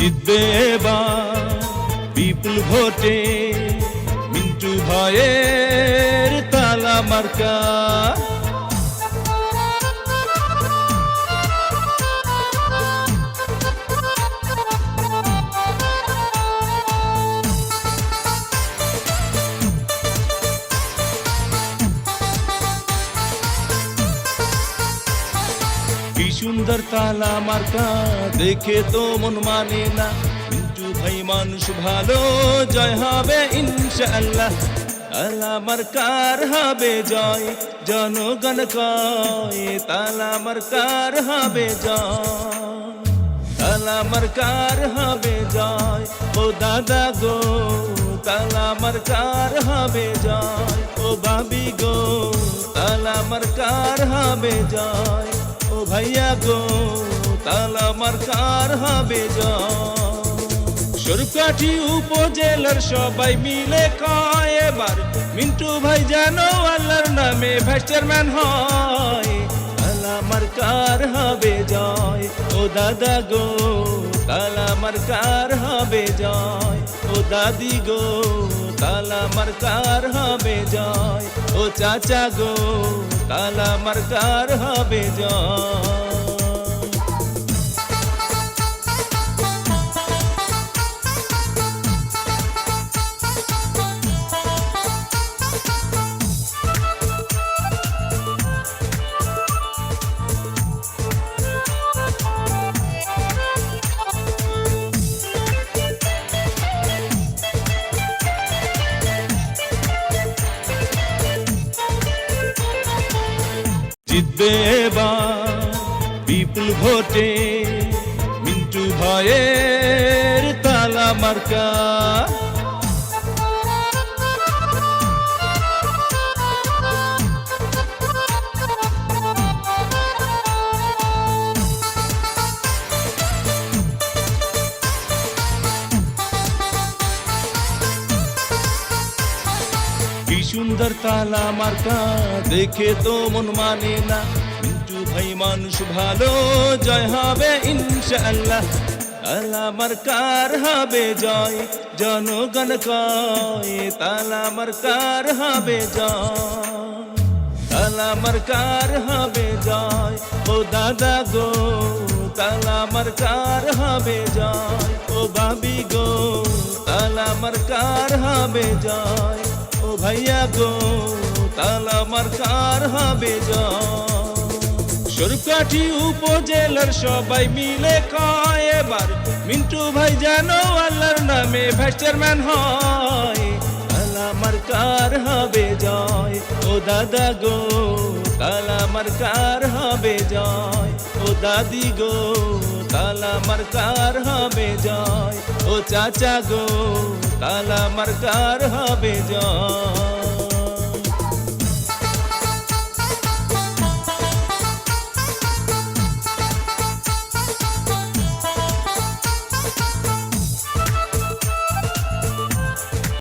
জিতবে বিপুল ভোটে মিন্টু ভয়ের তালা মার্কা। সুন্দর তালা মার্কা, দেখে তো মন মানে না। মিন্টু ভাই, মানুষ ভালো, জয় হবে ইনশাআল্লাহ। তালা মার্কার হবে জয়, জনগণ কয়, তালা মার্কার হবে জয়। তালা মার্কার হবে জয়, ও দাদা গো, তালা মার্কার হবে জয়, ও বাবি গো, তালা মার্কার হবে জয়। ভাইয়া গো, তালা মার্কার হবে জয় সরকাঠি উপজেলার সবাই মিলে কয় এবার, মিন্টু ভাই যেন আল্লাহর নামে ভাইস চেয়ারম্যান হয়। তালা মার্কার হবে জয়, ও দাদা গো, তালা মার্কার হবে জয়, ও দাদি গো। তালা মার্কার হবে জয়? ও চাচা গো তালা মার্কার হবে জয়? জিতবে বিপুল ভোটে মিন্টু ভয়ের তালা মার্কা। কি সুন্দর তালা মার্কা, দেখে তো মন মানে না। মিন্টু ভাই, মানুষ ভালো, জয় হবে ইনশাআল্লাহ। তালা মার্কার হবে জয়, জনগণ কয়, তালা মার্কার হবে জয়। তালা মার্কার হবে জয়, ও দাদা গো, তালা মার্কার হবে জয়, ও বাবি গো, তালা মার্কার হবে জয়। ভাইয়া গো, তালা মার্কার হবে সরকাঠি উপজেলার সবাই মিলে কয় এবার, মিন্টু ভাই যেন আল্লাহর নামে ভাইস চেয়ারম্যান হয়। তালা মার্কার হবে জয়? ও দাদা গো, তালা মার্কার হবে জয়? দাদি গো তালা মার্কার হবে জয়। ও চাচা গো তালা মার্কার হবে জয়।